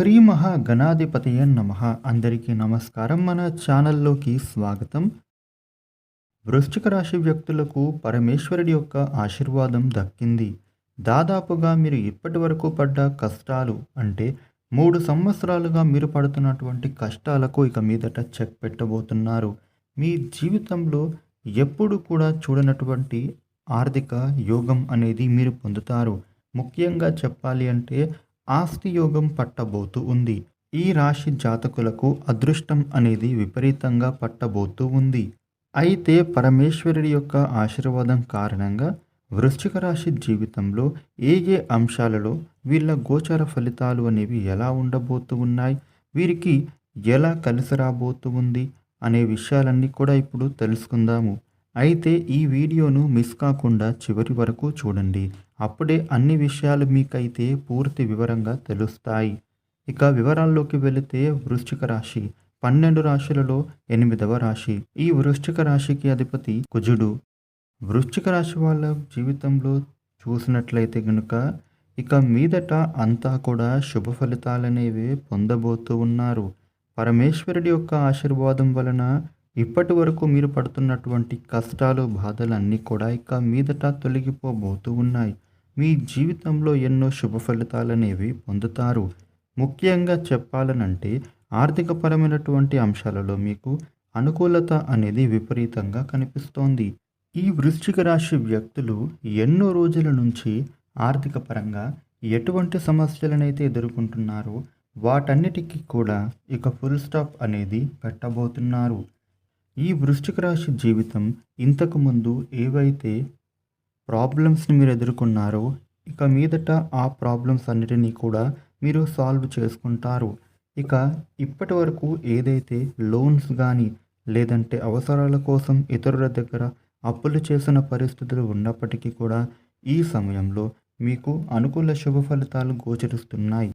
శ్రీ మహాగణాధిపతయ నమ. అందరికీ నమస్కారం. మన ఛానల్లోకి స్వాగతం. వృశ్చిక రాశి వ్యక్తులకు పరమేశ్వరుడి యొక్క ఆశీర్వాదం దక్కింది. దాదాపుగా మీరు ఇప్పటి వరకు పడ్డ కష్టాలు అంటే మూడు సంవత్సరాలుగా మీరు పడుతున్నటువంటి కష్టాలకు ఇక మీదట చెక్ పెట్టబోతున్నారు. మీ జీవితంలో ఎప్పుడు కూడా చూడనటువంటి ఆర్థిక యోగం అనేది మీరు పొందుతారు. ముఖ్యంగా చెప్పాలి అంటే ఆస్తి యోగం పట్టబోతూ ఉంది. ఈ రాశి జాతకులకు అదృష్టం అనేది విపరీతంగా పట్టబోతూ ఉంది. అయితే పరమేశ్వరుడి యొక్క ఆశీర్వాదం కారణంగా వృశ్చిక రాశి జీవితంలో ఏ ఏ అంశాలలో వీళ్ళ గోచర ఫలితాలు అనేవి ఎలా ఉండబోతూ ఉన్నాయి? వీరికి ఎలా కలిసి రాబోతూ ఉంది? అనే విషయాలన్నీ కూడా ఇప్పుడు తెలుసుకుందాము. అయితే ఈ వీడియోను మిస్ కాకుండా చివరి వరకు చూడండి. అప్పుడే అన్ని విషయాలు మీకైతే పూర్తి వివరంగా తెలుస్తాయి. ఇక వివరాల్లోకి వెళితే వృశ్చిక రాశి. పన్నెండు రాశులలో ఎనిమిదవ రాశి. ఈ వృశ్చిక రాశికి అధిపతి కుజుడు. వృశ్చిక రాశి వాళ్ళ జీవితంలో చూసినట్లయితే గనుక ఇక మీదట అంతా కూడా శుభ ఫలితాలనేవి పొందబోతూ ఉన్నారు. పరమేశ్వరుడి యొక్క ఆశీర్వాదం వలన ఇప్పటి వరకు మీరు పడుతున్నటువంటి కష్టాలు బాధలు అన్నీ కూడా ఇక మీదట తొలగిపోబోతూ ఉన్నాయి. మీ జీవితంలో ఎన్నో శుభ ఫలితాలు అనేవి పొందుతారు. ముఖ్యంగా చెప్పాలనంటే ఆర్థికపరమైనటువంటి అంశాలలో మీకు అనుకూలత అనేది విపరీతంగా కనిపిస్తోంది. ఈ వృశ్చిక రాశి వ్యక్తులు ఎన్నో రోజుల నుంచి ఆర్థిక పరంగా ఎటువంటి సమస్యలనైతే ఎదుర్కొంటున్నారో వాటన్నిటికీ కూడా ఇక ఫుల్ స్టాప్ అనేది పెట్టబోతున్నారు. ఈ వృశ్చిక రాశి జీవితం ఇంతకుముందు ఏవైతే ప్రాబ్లమ్స్ని మీరు ఎదుర్కొన్నారో ఇక మీదట ఆ ప్రాబ్లమ్స్ అన్నిటినీ కూడా మీరు సాల్వ్ చేసుకుంటారు. ఇక ఇప్పటి వరకు ఏదైతే లోన్స్ కానీ లేదంటే అవసరాల కోసం ఇతరుల దగ్గర అప్పులు చేసిన పరిస్థితులు ఉన్నప్పటికీ కూడా ఈ సమయంలో మీకు అనుకూల శుభ ఫలితాలు గోచరిస్తున్నాయి.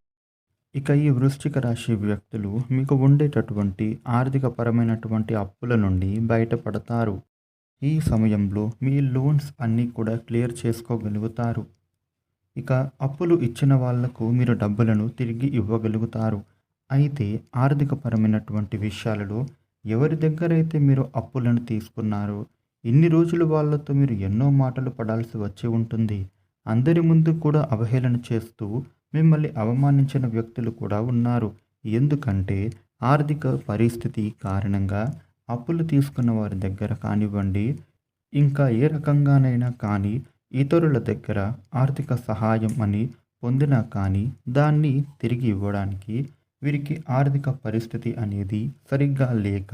ఇక ఈ వృశ్చిక రాశి వ్యక్తులు మీకు ఉండేటటువంటి ఆర్థిక పరమైనటువంటి అప్పుల నుండి బయటపడతారు. ఈ సమయంలో మీ లోన్స్ అన్నీ కూడా క్లియర్ చేసుకోగలుగుతారు. ఇక అప్పులు ఇచ్చిన వాళ్ళకు మీరు డబ్బులను తిరిగి ఇవ్వగలుగుతారు. అయితే ఆర్థిక పరమైనటువంటి విషయాలలో ఎవరి దగ్గరైతే మీరు అప్పులను తీసుకున్నారో ఇన్ని రోజులు వాళ్ళతో మీరు ఎన్నో మాటలు పడాల్సి వచ్చి ఉంటుంది. అందరి ముందు కూడా అవహేళన చేస్తూ మిమ్మల్ని అవమానించిన వ్యక్తులు కూడా ఉన్నారు. ఎందుకంటే ఆర్థిక పరిస్థితి కారణంగా అప్పులు తీసుకున్న వారి దగ్గర కానివ్వండి ఇంకా ఏ రకంగానైనా కానీ ఇతరుల దగ్గర ఆర్థిక సహాయం అని పొందినా కానీ దాన్ని తిరిగి ఇవ్వడానికి వీరికి ఆర్థిక పరిస్థితి అనేది సరిగ్గా లేక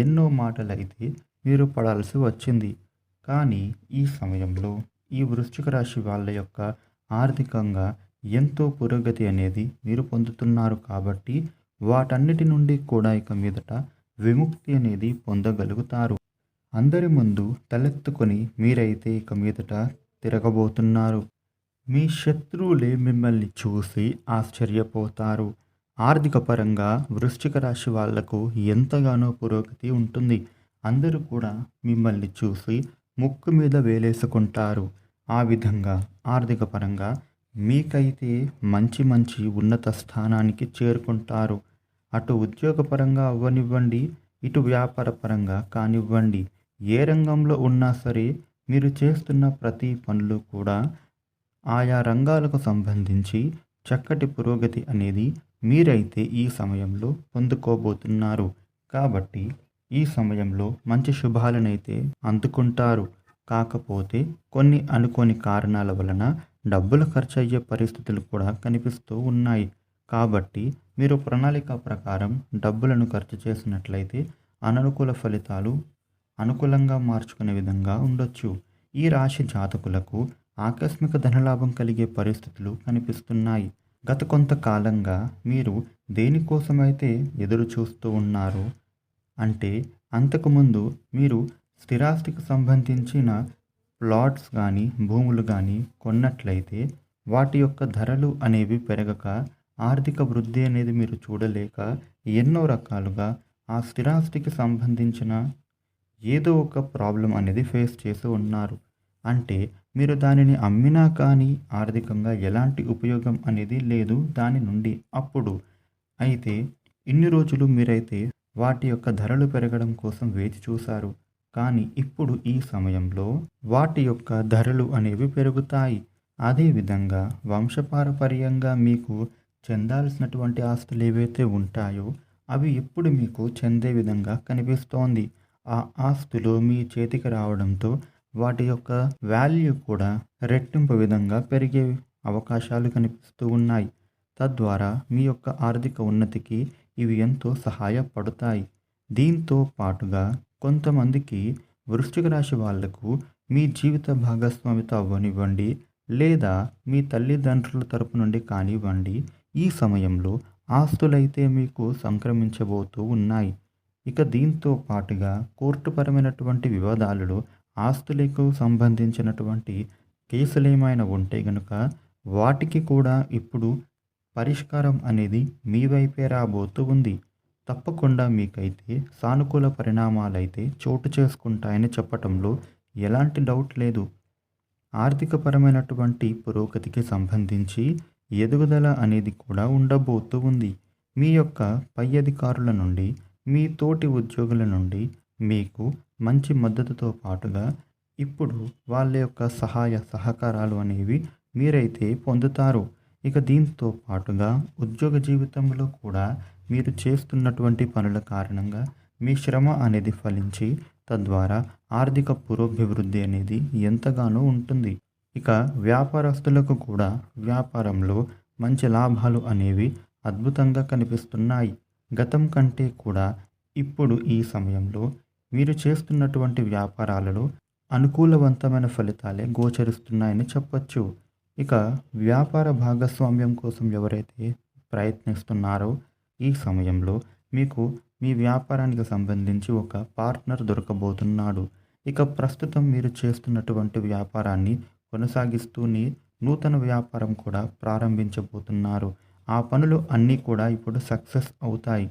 ఎన్నో మాటలైతే మీరు పడాల్సి వచ్చింది. కానీ ఈ సమయంలో ఈ వృశ్చిక రాశి వాళ్ళ యొక్క ఆర్థికంగా ఎంతో పురోగతి అనేది మీరు పొందుతున్నారు కాబట్టి వాటన్నిటి నుండి కూడా ఇక మీదట విముక్తి అనేది పొందగలుగుతారు. అందరి ముందు తలెత్తుకొని మీరైతే ఇక మీదట తిరగబోతున్నారు. మీ శత్రువులే మిమ్మల్ని చూసి ఆశ్చర్యపోతారు. ఆర్థిక పరంగా వృశ్చిక రాశి వాళ్ళకు ఎంతగానో పురోగతి ఉంటుంది. అందరూ కూడా మిమ్మల్ని చూసి ముక్కు మీద వేలేసుకుంటారు. ఆ విధంగా ఆర్థిక పరంగా మీకైతే మంచి మంచి ఉన్నత స్థానానికి చేరుకుంటారు. అటు ఉద్యోగపరంగా అవ్వనివ్వండి ఇటు వ్యాపారపరంగా కానివ్వండి. ఏ రంగంలో ఉన్నా సరే మీరు చేస్తున్న ప్రతి పనులు కూడా ఆయా రంగాలకు సంబంధించి చక్కటి పురోగతి అనేది మీరైతే ఈ సమయంలో పొందుకోబోతున్నారు. కాబట్టి ఈ సమయంలో మంచి శుభాలనైతే అందుకుంటారు. కాకపోతే కొన్ని అనుకోని కారణాల వలన డబ్బులు ఖర్చు అయ్యే పరిస్థితులు కూడా కనిపిస్తూ ఉన్నాయి. కాబట్టి మీరు ప్రణాళిక ప్రకారం డబ్బులను ఖర్చు చేసినట్లయితే అననుకూల ఫలితాలు అనుకూలంగా మార్చుకునే విధంగా ఉండొచ్చు. ఈ రాశి జాతకులకు ఆకస్మిక ధనలాభం కలిగే పరిస్థితులు కనిపిస్తున్నాయి. గత కొంతకాలంగా మీరు దేనికోసమైతే ఎదురు చూస్తూ ఉన్నారో అంటే అంతకుముందు మీరు స్థిరాస్తికి సంబంధించిన ప్లాట్స్ కానీ భూములు కానీ కొన్నట్లయితే వాటి యొక్క ధరలు అనేవి పెరగక ఆర్థిక వృద్ధి అనేది మీరు చూడలేక ఎన్నో రకాలుగా ఆ స్థిరాస్తికి సంబంధించిన ఏదో ఒక ప్రాబ్లం అనేది ఫేస్ చేసి ఉన్నారు. అంటే మీరు దానిని అమ్మినా కానీ ఆర్థికంగా ఎలాంటి ఉపయోగం అనేది లేదు దాని నుండి. అప్పుడు అయితే ఇన్ని రోజులు మీరైతే వాటి యొక్క ధరలు పెరగడం కోసం వేచి చూశారు. కానీ ఇప్పుడు ఈ సమయంలో వాటి యొక్క ధరలు అనేవి పెరుగుతాయి. అదేవిధంగా వంశపారపర్యంగా మీకు చెందాల్సినటువంటి ఆస్తులు ఏవైతే ఉంటాయో అవి ఇప్పుడు మీకు చెందే విధంగా కనిపిస్తోంది. ఆ ఆస్తులు మీ చేతికి రావడంతో వాటి యొక్క వాల్యూ కూడా రెట్టింపు విధంగా పెరిగే అవకాశాలు కనిపిస్తూ ఉన్నాయి. తద్వారా మీ యొక్క ఆర్థిక ఉన్నతికి ఇవి ఎంతో సహాయపడతాయి. దీంతో పాటుగా కొంతమందికి వృశ్చిక రాశి వాళ్ళకు మీ జీవిత భాగస్వామితో అవ్వనివ్వండి లేదా మీ తల్లిదండ్రుల తరపు నుండి కానివ్వండి. ఈ సమయంలో ఆస్తులైతే మీకు సంక్రమించబోతూ ఉన్నాయి. ఇక దీంతో పాటుగా కోర్టుపరమైనటువంటి వివాదాలలో ఆస్తులకు సంబంధించినటువంటి కేసులు ఏమైనా ఉంటే గనుక వాటికి కూడా ఇప్పుడు పరిష్కారం అనేది మీ వైపే రాబోతూ ఉంది. తప్పకుండా మీకైతే సానుకూల పరిణామాలైతే చోటు చేసుకుంటాయని చెప్పటంలో ఎలాంటి డౌట్ లేదు. ఆర్థికపరమైనటువంటి పురోగతికి సంబంధించి ఎదుగుదల అనేది కూడా ఉండబోతూ ఉంది. మీ యొక్క పై అధికారుల నుండి మీ తోటి ఉద్యోగుల నుండి మీకు మంచి మద్దతుతో పాటుగా ఇప్పుడు వాళ్ళ యొక్క సహాయ సహకారాలు అనేవి మీరైతే పొందుతారు. ఇక దీంతో పాటుగా ఉద్యోగ జీవితంలో కూడా మీరు చేస్తున్నటువంటి పనుల కారణంగా మీ శ్రమ అనేది ఫలించి తద్వారా ఆర్థిక పురోభివృద్ధి అనేది ఎంతగానో ఉంటుంది. ఇక వ్యాపారస్తులకు కూడా వ్యాపారంలో మంచి లాభాలు అనేవి అద్భుతంగా కనిపిస్తున్నాయి. గతం కంటే కూడా ఇప్పుడు ఈ సమయంలో మీరు చేస్తున్నటువంటి వ్యాపారాలలో అనుకూలవంతమైన ఫలితాలే గోచరిస్తున్నాయని చెప్పచ్చు. ఇక వ్యాపార భాగస్వామ్యం కోసం ఎవరైతే ప్రయత్నిస్తున్నారో ఈ సమయంలో మీకు మీ వ్యాపారానికి సంబంధించి ఒక పార్ట్నర్ దొరకబోతున్నాడు. ఇక ప్రస్తుతం మీరు చేస్తున్నటువంటి వ్యాపారాన్ని కొనసాగిస్తూనే నూతన వ్యాపారం కూడా ప్రారంభించబోతున్నారు. ఆ పనులు అన్నీ కూడా ఇప్పుడు సక్సెస్ అవుతాయి.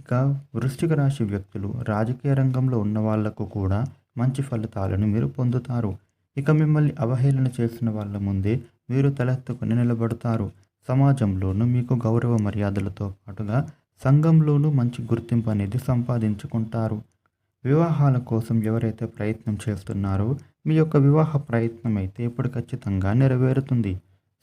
ఇక వృశ్చిక రాశి వ్యక్తులు రాజకీయ రంగంలో ఉన్న వాళ్ళకు కూడా మంచి ఫలితాలను మీరు పొందుతారు. ఇక మిమ్మల్ని అవహేళన చేసిన వాళ్ళ ముందే మీరు తలెత్తుకుని నిలబడతారు. సమాజంలోనూ మీకు గౌరవ మర్యాదలతో పాటుగా సంఘంలోనూ మంచి గుర్తింపు అనేది సంపాదించుకుంటారు. వివాహాల కోసం ఎవరైతే ప్రయత్నం చేస్తున్నారో మీ యొక్క వివాహ ప్రయత్నం అయితే ఇప్పుడు ఖచ్చితంగా నెరవేరుతుంది.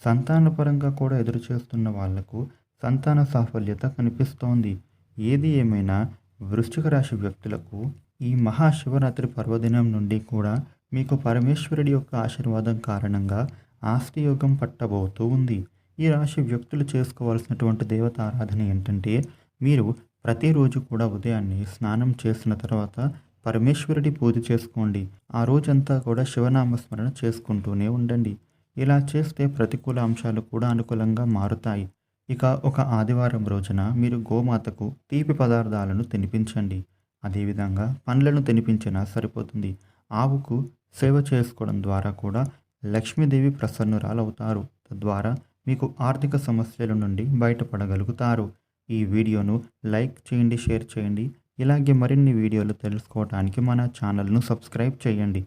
సంతానపరంగా కూడా ఎదురు చేస్తున్న వాళ్ళకు సంతాన సాఫల్యత కనిపిస్తోంది. ఏది ఏమైనా వృశ్చిక రాశి వ్యక్తులకు ఈ మహాశివరాత్రి పర్వదినం నుండి కూడా మీకు పరమేశ్వరుడి యొక్క ఆశీర్వాదం కారణంగా ఆస్తి యోగం పట్టబోతూ ఉంది. ఈ రాశి వ్యక్తులు చేసుకోవాల్సినటువంటి దేవత ఆరాధన ఏంటంటే మీరు ప్రతిరోజు కూడా ఉదయాన్నే స్నానం చేసిన తర్వాత పరమేశ్వరుడి పూజ చేసుకోండి. ఆ రోజంతా కూడా శివనామస్మరణ చేసుకుంటూనే ఉండండి. ఇలా చేస్తే ప్రతికూల అంశాలు కూడా అనుకూలంగా మారుతాయి. ఇక ఒక ఆదివారం రోజున మీరు గోమాతకు తీపి పదార్థాలను తినిపించండి. అదేవిధంగా పండ్లను తినిపించినా సరిపోతుంది. ఆవుకు సేవ చేసుకోవడం ద్వారా కూడా లక్ష్మీదేవి ప్రసన్నురాలవుతారు. తద్వారా మీకు ఆర్థిక సమస్యల నుండి బయటపడగలుగుతారు. ఈ వీడియోను లైక్ చేయండి షేర్ చేయండి. ఇలాగే మరిన్ని వీడియోలు తెలుసుకోవడానికి మన ఛానల్ను సబ్స్క్రైబ్ చేయండి.